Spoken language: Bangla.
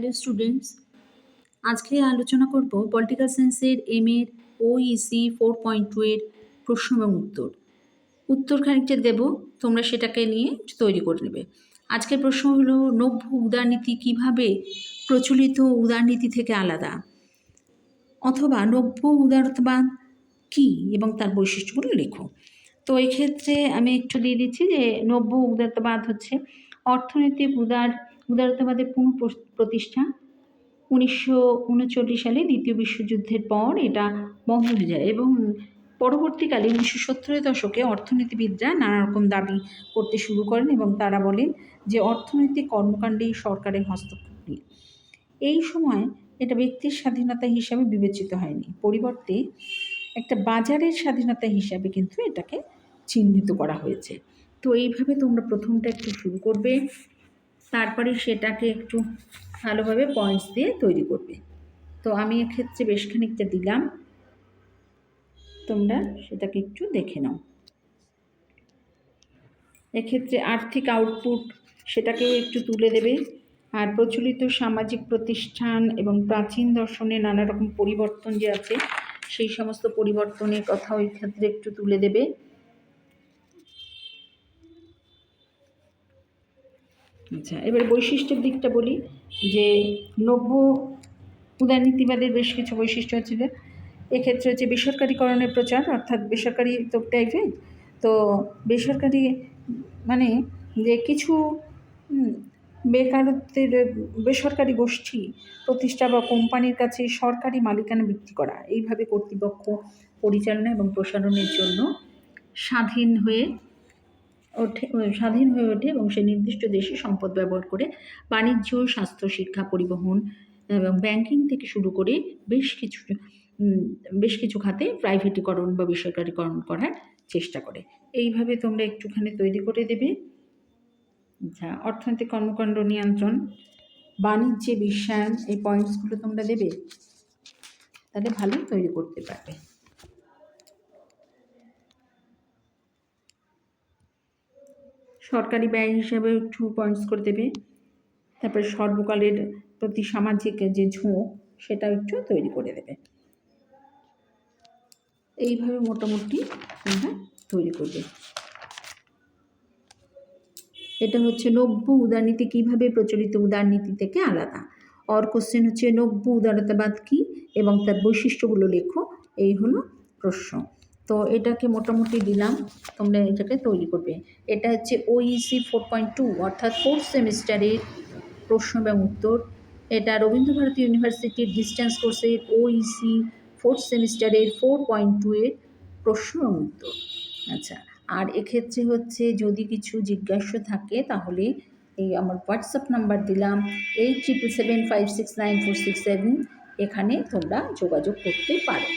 হ্যালো স্টুডেন্টস আজকে আলোচনা করব পলিটিক্যাল সায়েন্সের এম এর ওইসি ফোর পয়েন্ট টু এর প্রশ্ন এবং উত্তর। উত্তর খানিকটা দেব, তোমরা সেটাকে নিয়ে তৈরি করে নেবে। আজকের প্রশ্ন হলো, নব্য উদারনীতি কীভাবে প্রচলিত উদারনীতি থেকে আলাদা? অথবা নব্য উদারতাবাদ কী এবং তার বৈশিষ্ট্যগুলো লেখো। তো এক্ষেত্রে আমি একটু দিয়ে দিচ্ছি যে, নব্য উদারতাবাদ হচ্ছে অর্থনৈতিক উদার উদারতাবাদের পুনঃ প্রতিষ্ঠা উনিশশো সালে দ্বিতীয় বিশ্বযুদ্ধের পর এটা বন্ধ হয়ে যায় এবং পরবর্তীকালে উনিশশো সত্তরের দশকে অর্থনীতিবিদরা নানা রকম দাবি করতে শুরু করেন এবং তারা বলেন যে অর্থনৈতিক কর্মকাণ্ডেই সরকারের হস্তক্ষেপ। নেই এই সময় এটা ব্যক্তির স্বাধীনতা হিসাবে বিবেচিত হয়নি। পরিবর্তে একটা বাজারের স্বাধীনতা হিসাবে কিন্তু এটাকে চিহ্নিত করা হয়েছে। তো এইভাবে তোমরা প্রথমটা একটু শুরু করবে। তারপরে সেটাকে একটু ভালোভাবে পয়েন্টস দিয়ে তৈরি করবে। তো আমি এক্ষেত্রে বেশ খানিকটা দিলাম। তোমরা সেটাকে একটু দেখে নাও। এক্ষেত্রে আর্থিক আউটপুট সেটাকেও একটু তুলে দেবে। আর প্রচলিত সামাজিক প্রতিষ্ঠান এবং প্রাচীন দর্শনে নানা রকম পরিবর্তন যে আছে, সেই সমস্ত পরিবর্তনের কথাও ওই ক্ষেত্রে একটু তুলে দেবে। আচ্ছা এবার বৈশিষ্ট্যের দিকটা বলি, যে নব্য উদারনীতিবাদের বেশ কিছু বৈশিষ্ট্য হচ্ছে যে, এক্ষেত্রে হচ্ছে বেসরকারিকরণের প্রচার, অর্থাৎ বেসরকারি তো টাইপের তো বেসরকারি মানে যে কিছু বেকারত্বের বেসরকারি গোষ্ঠী, প্রতিষ্ঠা বা কোম্পানির কাছে সরকারি মালিকানা বিক্রি করা, এইভাবে কর্তৃপক্ষ পরিচালনা এবং প্রসারণের জন্য স্বাধীন হয়ে ওঠে স্বাধীন হয়ে ওঠে এবং সে নির্দিষ্ট দেশে সম্পদ ব্যবহার করে বাণিজ্য, স্বাস্থ্য, শিক্ষা, পরিবহন এবং ব্যাংকিং থেকে শুরু করে বেশ কিছু বেশ কিছু খাতে প্রাইভেটিকরণ বা বেসরকারিকরণ করার চেষ্টা করে। এইভাবে তোমরা একটুখানি তৈরি করে দেবে। আচ্ছা অর্থনৈতিক কর্মকাণ্ড নিয়ন্ত্রণ, বাণিজ্যে বিশ্বায়ন, এই পয়েন্টসগুলো তোমরা দেবে, তাহলে ভালোই তৈরি করতে পারবে। সরকারি ব্যয় হিসাবে টু পয়েন্টস করে দেবে। তারপরে সর্বকালের প্রতি সামাজিক যে ঝোঁক, সেটা একটু তৈরি করে দেবে। এইভাবে মোটামুটি তোমরা তৈরি করবে। এটা হচ্ছে নব্য উদারনীতি কীভাবে প্রচলিত উদারনীতি থেকে আলাদা? অর কোশ্চেন হচ্ছে নব্য উদারতাবাদ কী এবং তার বৈশিষ্ট্যগুলো লেখো। এই হলো প্রশ্ন। তো এটাকে মোটামুটি দিলাম, তোমরা এটাকে তৈরি করবে। এটা হচ্ছে ওইসি ফোর পয়েন্ট টু অর্থাৎ ফোর্থ সেমিস্টারের প্রশ্ন এবং উত্তর। এটা রবীন্দ্রভারতী ইউনিভার্সিটির ডিস্টেন্স কোর্সের ওইসি ফোর্থ সেমিস্টারের ফোর পয়েন্ট টু এর প্রশ্ন উত্তর। আচ্ছা আর এক্ষেত্রে হচ্ছে যদি কিছু জিজ্ঞাসা থাকে, তাহলে এই আমার হোয়াটসঅ্যাপ নাম্বার দিলাম eight triple seven five six nine four six seven এখানে তোমরা যোগাযোগ করতে পারো।